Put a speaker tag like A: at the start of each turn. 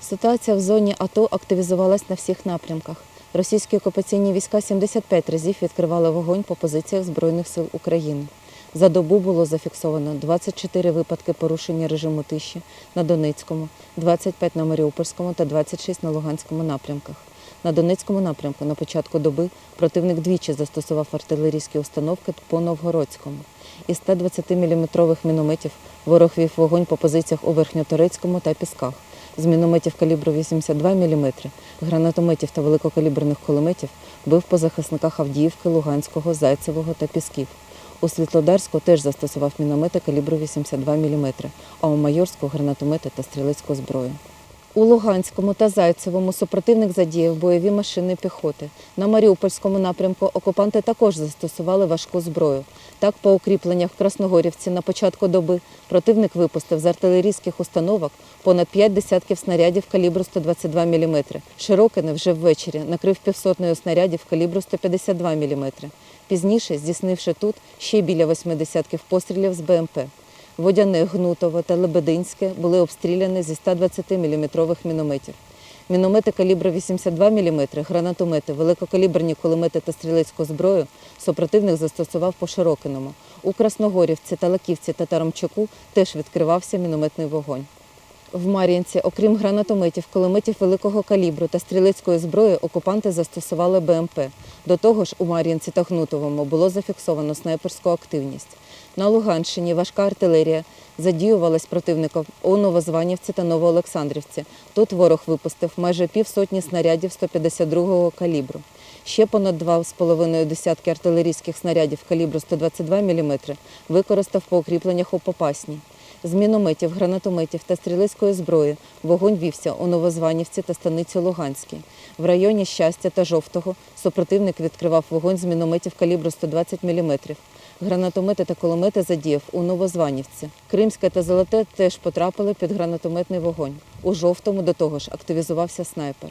A: Ситуація в зоні АТО активізувалась на всіх напрямках. Російські окупаційні війська 75 разів відкривали вогонь по позиціях Збройних сил України. За добу було зафіксовано 24 випадки порушення режиму тиші на Донецькому, 25 на Маріупольському та 26 на Луганському напрямках. На Донецькому напрямку на початку доби противник двічі застосував артилерійські установки по Новгородському. Із 120-мм мінометів ворог вів вогонь по позиціях у Верхньоторецькому та Пісках. З мінометів калібру 82 мм, гранатометів та великокаліберних кулеметів бив по захисниках Авдіївки, Луганського, Зайцевого та Пісків. У Світлодарську теж застосував міномети калібру 82 мм, а у Майорську гранатомети та стрілецьку зброю. У Луганському та Зайцевому супротивник задіяв бойові машини піхоти. На Маріупольському напрямку окупанти також застосували важку зброю. Так, по укріпленнях в Красногорівці на початку доби противник випустив з артилерійських установок понад 5 десятків снарядів калібру 122 мм. Широкине вже ввечері накрив півсотнею снарядів калібру 152 мм. Пізніше, здійснивши тут ще біля восьми десятків пострілів з БМП. Водяне, Гнутово та Лебединське були обстріляні зі 120-мм мінометів. Міномети калібру 82 мм, гранатомети, великокаліберні кулемети та стрілецьку зброю супротивник застосував по Широкиному. У Красногорівці, Талаківці та Тарамчуку теж відкривався мінометний вогонь. В Мар'їнці, окрім гранатометів, кулеметів великого калібру та стрілецької зброї, окупанти застосували БМП. До того ж, у Мар'їнці та Гнутовому було зафіксовано снайперську активність. На Луганщині важка артилерія задіювалась противником у Новозванівці та Новоолександрівці. Тут ворог випустив майже півсотні снарядів 152-го калібру. Ще понад 2,5 десятки артилерійських снарядів калібру 122 мм використав по укріпленнях у Попасній. З мінометів, гранатометів та стрілецької зброї вогонь вівся у Новозванівці та станиці Луганській. В районі Щастя та Жовтого супротивник відкривав вогонь з мінометів калібру 120 мм. Гранатомети та кулемети задіяв у Новозванівці. Кримське та Золоте теж потрапили під гранатометний вогонь. У жовтому до того ж активізувався снайпер.